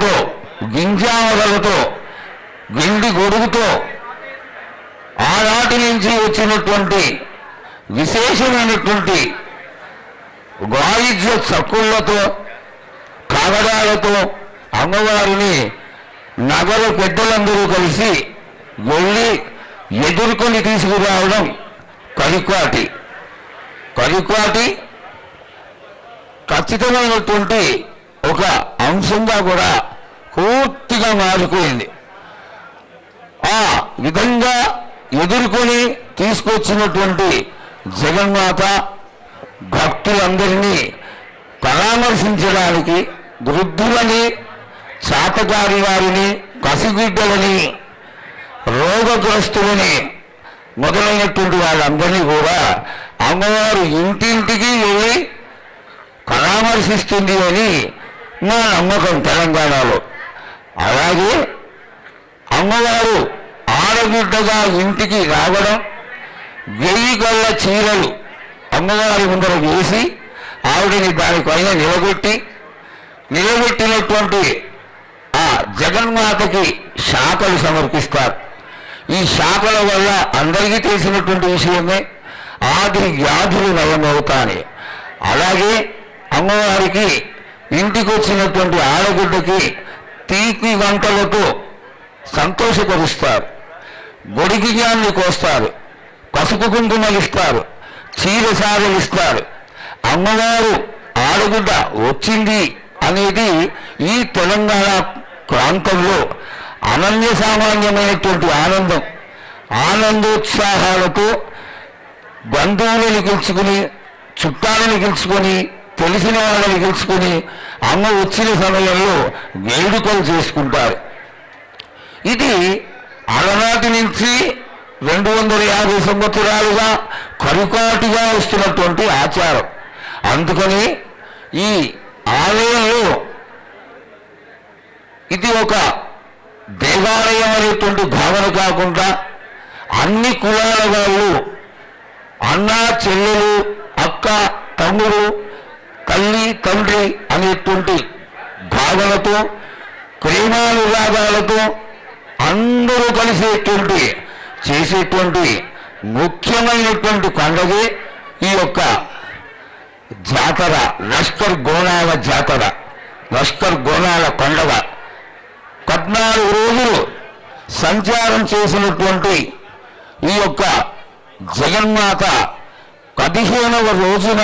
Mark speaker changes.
Speaker 1: మేళాలతో గింజామలతో గిండి గొడుగుతో ఆనాటి నుంచి వచ్చినటువంటి విశేషమైనటువంటి వాయిద్య చక్కుళ్ళతో కాగడాలతో అమ్మవారిని నగర పెద్దలందరూ కలిసి వెళ్ళి ఎదుర్కొని తీసుకురావడం కరిక్వాటి. కరిక్వాటి ఖచ్చితమైనటువంటి ఒక అంశంగా కూడా పూర్తిగా మారిపోయింది. ఆ విధంగా ఎదుర్కొని తీసుకొచ్చినటువంటి జగన్మాత భక్తులందరినీ పరామర్శించడానికి వృద్ధులని చాతగారి వారిని కసిగుడ్డలని రోగగ్రస్తులని మొదలైనటువంటి వాళ్ళందరినీ కూడా అమ్మవారు ఇంటింటికి వెళ్ళి పరామర్శిస్తుంది అని నా నమ్మకం తెలంగాణలో. అలాగే అమ్మవారు ఆడబిడ్డగా ఇంటికి రావడం వెయ్యి గొల్ల చీరలు అమ్మవారి ముందర వేసి ఆవిడని దానిపైన నిలబెట్టి నిలబెట్టినటువంటి ఆ జగన్మాతకి శాఖలు సమర్పిస్తారు. ఈ శాఖల వల్ల అందరికీ తెలిసినటువంటి విషయమే ఆది వ్యాధులు నయమవుతాయి. అలాగే అమ్మవారికి ఇంటికి వచ్చినటువంటి ఆడగుడ్డకి తీపి వంటలతో సంతోషపరుస్తారు. గొడిగియాన్ని కోస్తారు. పసుపు కుంకుమలు ఇస్తారు. చీర ఇస్తారు. అమ్మవారు ఆడగుడ్డ వచ్చింది అనేది ఈ తెలంగాణ ప్రాంతంలో అనన్య సామాన్యమైనటువంటి ఆనందం. ఆనందోత్సాహాలతో బంధువులను గెలుచుకుని చుట్టాలను గెలుచుకొని తెలిసిన వాళ్ళని గెలుచుకొని అమ్మ వచ్చిన సమయంలో వేడుకలు చేసుకుంటారు. ఇది అలనాటి నుంచి రెండు వందల యాభై సంవత్సరాలుగా కరుకాటుగా వస్తున్నటువంటి ఆచారం. అందుకని ఈ ఆలయంలో ఇది ఒక దేవాలయం అనేటువంటి భావన కాకుండా అన్ని కులాల వాళ్ళు అన్న చెల్లెలు అక్క తమ్ముడు తండ్రి అనేటువంటి భావనతో ప్రేమానురాగాలతో అందరూ కలిసేటువంటి చేసేటువంటి ముఖ్యమైనటువంటి పండుగే ఈ యొక్క జాతర లష్కర్ గోనాల జాతర లష్కర్ గోనాల పండగ. పద్నాలుగు రోజులు సంచారం చేసినటువంటి ఈ యొక్క జగన్మాత పదిహేనవ రోజున